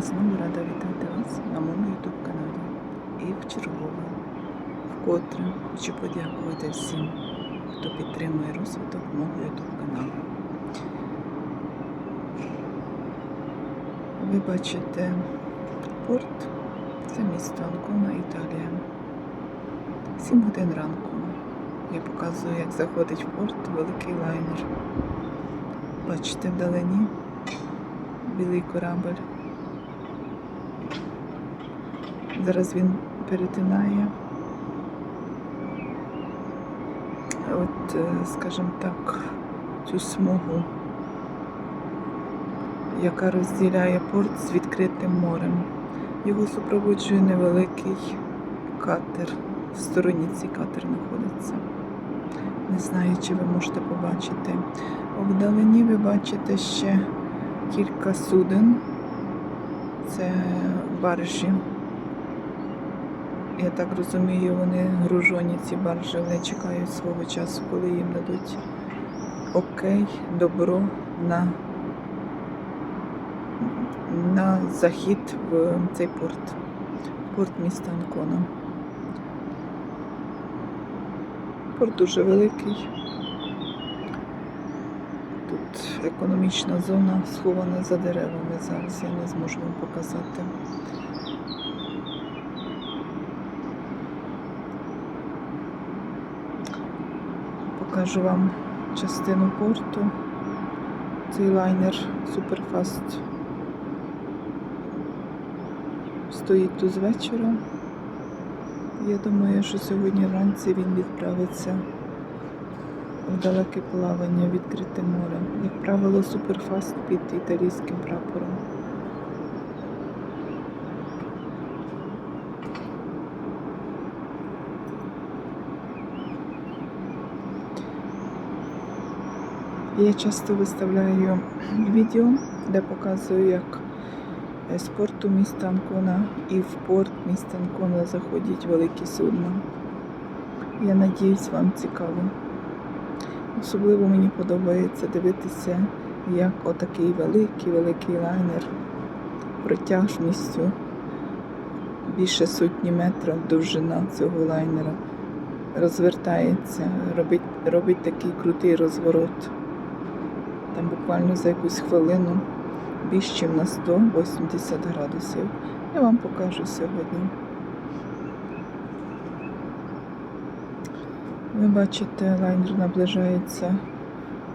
Я знову рада вітати вас на моєму YouTube каналі. І в чергове, вкотре хочу подякувати всім, хто підтримує розвиток мого YouTube каналу. Ви бачите порт, це місто Анкона, Італія. 7 годин ранку. Я показую, як заходить в порт великий лайнер. Бачите вдалині білий корабль. Зараз він перетинає. От, е, скажімо так, цю смугу, яка розділяє порт з відкритим морем. Його супроводжує невеликий катер. В стороні цей катер знаходиться. Не знаю, чи ви можете побачити. Вдалині ви бачите ще кілька суден. Це баржі. Я так розумію, вони гружоні ці баржі, вони чекають свого часу, коли їм дадуть окей, добро на, на захід в цей порт. Порт міста Анкона. Порт дуже великий. Тут економічна зона схована за деревами. Зараз я не зможу вам показати. Покажу вам частину порту. Цей лайнер Superfast стоїть тут з вечора. Я думаю, що сьогодні вранці він відправиться в далеке плавання відкрите море. Як правило, суперфаст під італійським прапором. Я часто виставляю відео, де показую, як з порту міста Анкона і в порт міста Анкона заходять великі судна. Я надіюсь, вам цікаво. Особливо мені подобається дивитися, як отакий великий-великий лайнер протяжністю більше сотні метрів довжина цього лайнера розвертається, робить, робить такий крутий розворот. Там буквально за якусь хвилину більше, ніж на 180 градусів. Я вам покажу сьогодні. Ви бачите, лайнер наближається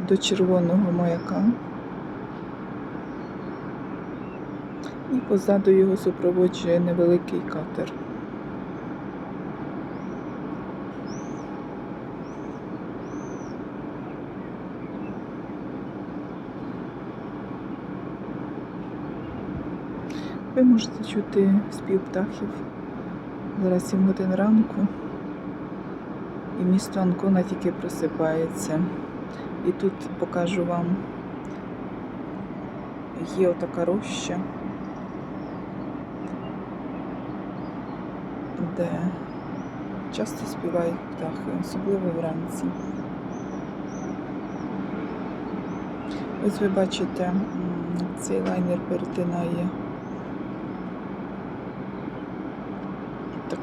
до червоного маяка. І позаду його супроводжує невеликий катер. Ви можете чути спів птахів. Зараз 7 годин ранку. І місто Анкона тільки просипається. І тут покажу вам, є отака роща, де часто співають птахи, особливо вранці. Ось ви бачите, цей лайнер перетинає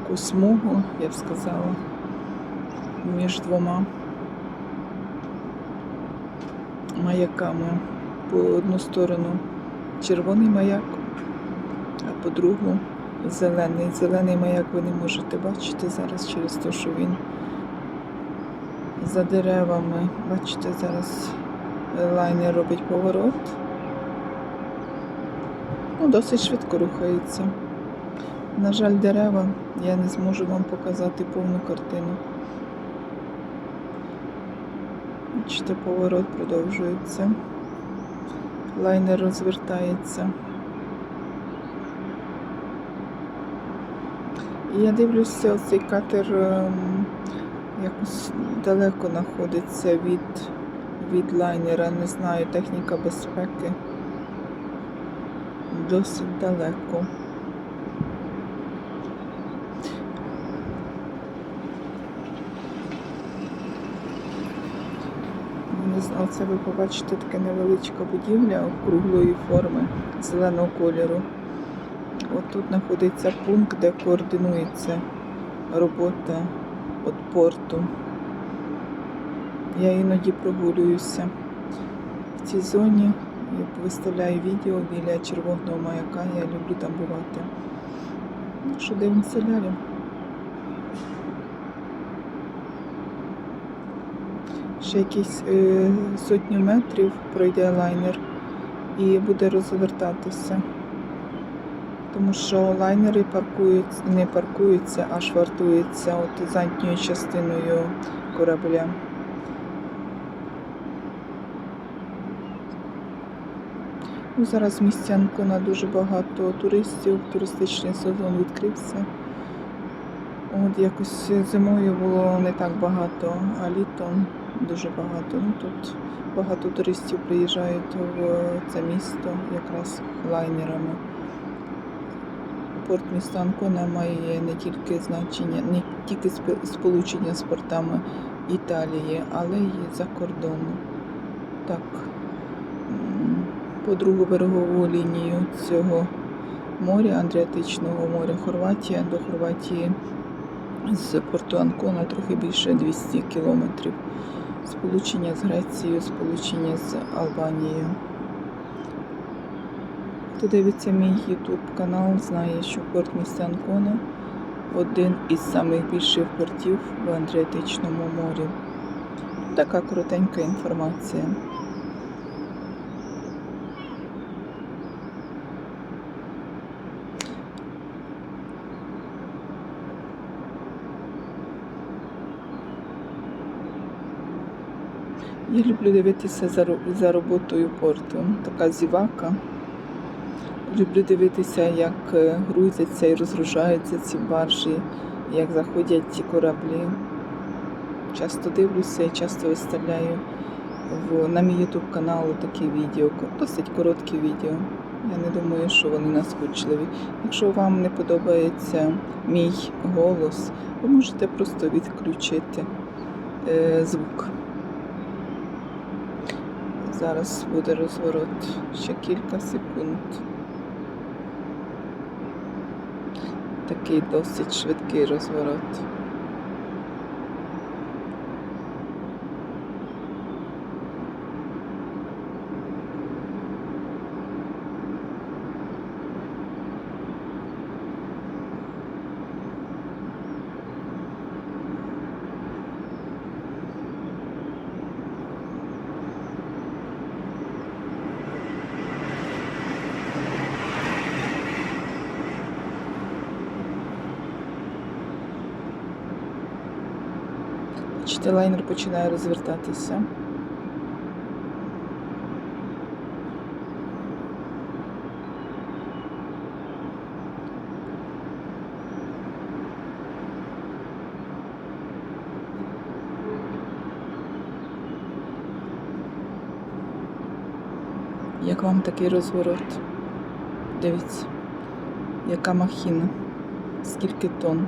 таку смугу, я б сказала, між двома маяками. По одну сторону червоний маяк, а по другу зелений. Зелений маяк ви не можете бачити зараз через те, що він за деревами. Бачите, зараз лайнер робить поворот. Ну, досить швидко рухається. На жаль, дерева, я не зможу вам показати повну картину. Бачите, поворот продовжується. Лайнер розвертається. І я дивлюся, цей катер ем, якось далеко знаходиться від, від лайнера. Не знаю, техніка безпеки. Досить далеко. Не знаю, це ви побачите така невеличка будівля круглої форми зеленого кольору. От тут знаходиться пункт, де координується робота від порту. Я іноді прогулююся в цій зоні. Я виставляю відео біля червоного маяка. Я люблю там бувати. Ну, що дивимося далі? Ще якісь е, сотню метрів пройде лайнер і буде розвертатися. Тому що лайнери паркуються, не паркуються, а швартуються от задньою частиною корабля. Ну, зараз місті Анкона дуже багато туристів, туристичний сезон відкрився. От якось зимою було не так багато, а літом дуже багато. Ну тут багато туристів приїжджають в це місто якраз лайнерами. Порт міста Анкона має не тільки значення, не тільки сполучення з портами Італії, але й за кордону. Так, по другу берегову лінію цього моря, Адріатичного моря, Хорватія до Хорватії з порту Анкона трохи більше 200 кілометрів. Сполучення з Грецією, сполучення з Албанією. Хто дивиться мій YouTube канал, знає, що порт міста Анкона один із найбільших портів в Андріатичному морі. Така коротенька інформація. Я люблю дивитися за, роботою порту. Така зівака. Люблю дивитися, як е, грузяться і розгружаються ці баржі, як заходять ці кораблі. Часто дивлюся і часто виставляю в, на мій YouTube канал такі відео, досить короткі відео. Я не думаю, що вони наскучливі. Якщо вам не подобається мій голос, ви можете просто відключити е, звук. Зараз буде розворот ще кілька секунд. Такий досить швидкий розворот. Бачите, лайнер починає розвертатися. Як вам такий розворот? Дивіться, яка махіна, скільки тонн.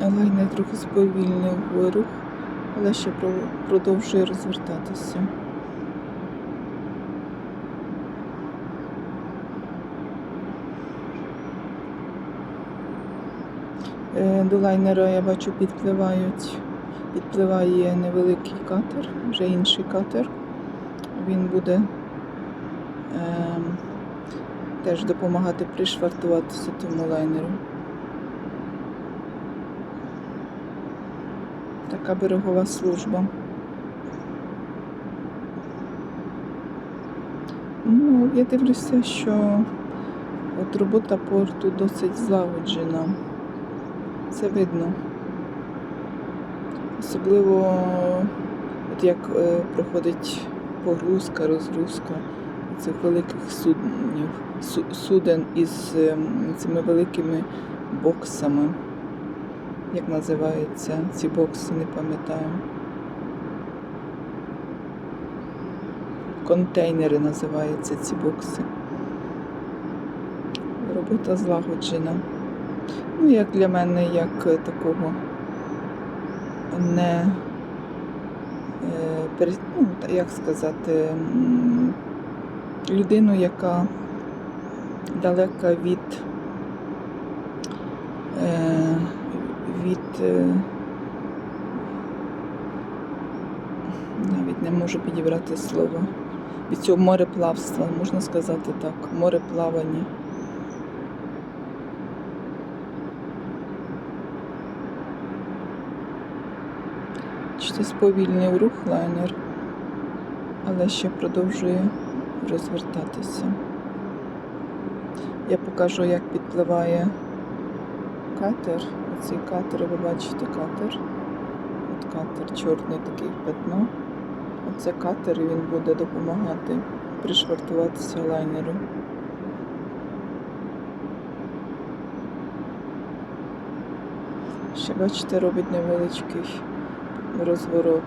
але й не трохи сповільнив вирух, але ще продовжує розвертатися. Е, до лайнера я бачу підпливають, підпливає невеликий катер, вже інший катер. Він буде е, теж допомагати пришвартуватися тому лайнеру. Така берегова служба. Ну, я дивлюся, що от робота порту досить злагоджена. Це видно. Особливо, от як е, проходить погрузка, розгрузка цих великих суднів, суден із ем, цими великими боксами. Як називаються ці бокси, не пам'ятаю. Контейнери називаються ці бокси. Робота злагоджена. Ну, як для мене, як такого не е, ну, як сказати, людину, яка далека від е, від е, навіть не можу підібрати слово. Від цього мореплавства, можна сказати так, мореплавання. Чи сповільнив рух лайнер, але ще продовжує розвертатися. Я покажу, як підпливає катер. Оцей катер, ви бачите катер. От катер, чорний такий пятно. Оце катер, він буде допомагати пришвартуватися лайнеру. Ще бачите, робить невеличкий розворот.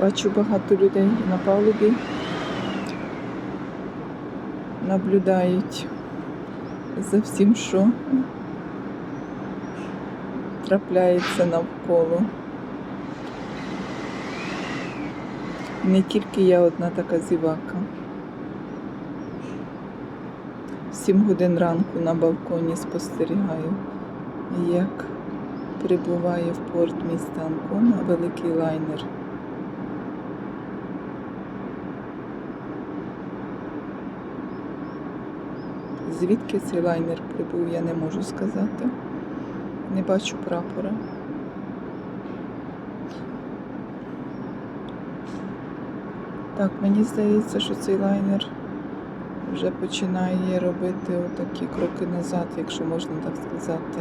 Бачу багато людей на палубі. Наблюдають за всім, що трапляється навколо. Не тільки я одна така зівака. Сім годин ранку на балконі спостерігаю, як прибуває в порт міста Анкона великий лайнер. Звідки цей лайнер прибув, я не можу сказати. Не бачу прапора. Так, мені здається, що цей лайнер вже починає робити отакі кроки назад, якщо можна так сказати.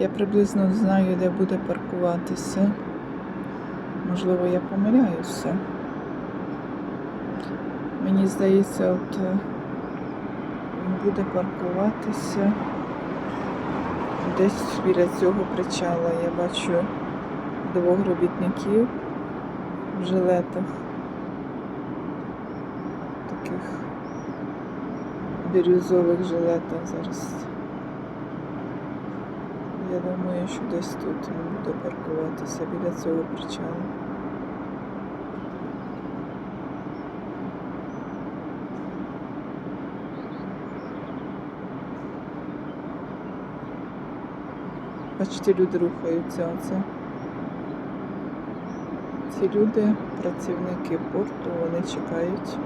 Я приблизно знаю, де буде паркуватися. Можливо, я помиляюся. Мені здається, от е, він буде паркуватися десь біля цього причала. Я бачу двох робітників в жилетах. Таких бірюзових жилетах зараз. Думаю, що десь тут буде паркуватися біля цього причалу. Бачите, люди рухаються оце. Ці люди, працівники порту, вони чекають.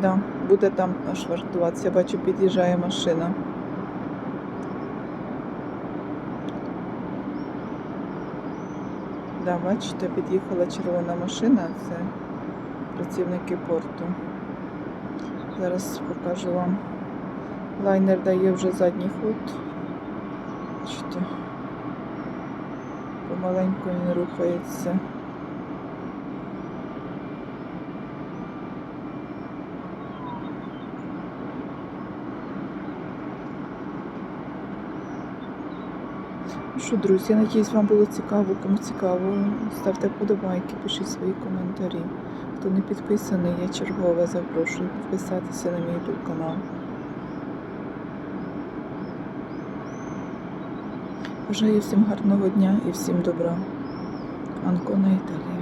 Да, буде там аж вартуватися. Бачу, під'їжджає машина. Да, бачите, під'їхала червона машина, це працівники порту. Зараз покажу вам. Лайнер дає вже задній ход. Бачите, помаленьку він рухається. Ну що, друзі, я надіюсь, вам було цікаво. Кому цікаво, ставте подобайки, пишіть свої коментарі. Хто не підписаний, я чергове запрошую підписатися на мій YouTube канал. Бажаю всім гарного дня і всім добра. Анкона Італія.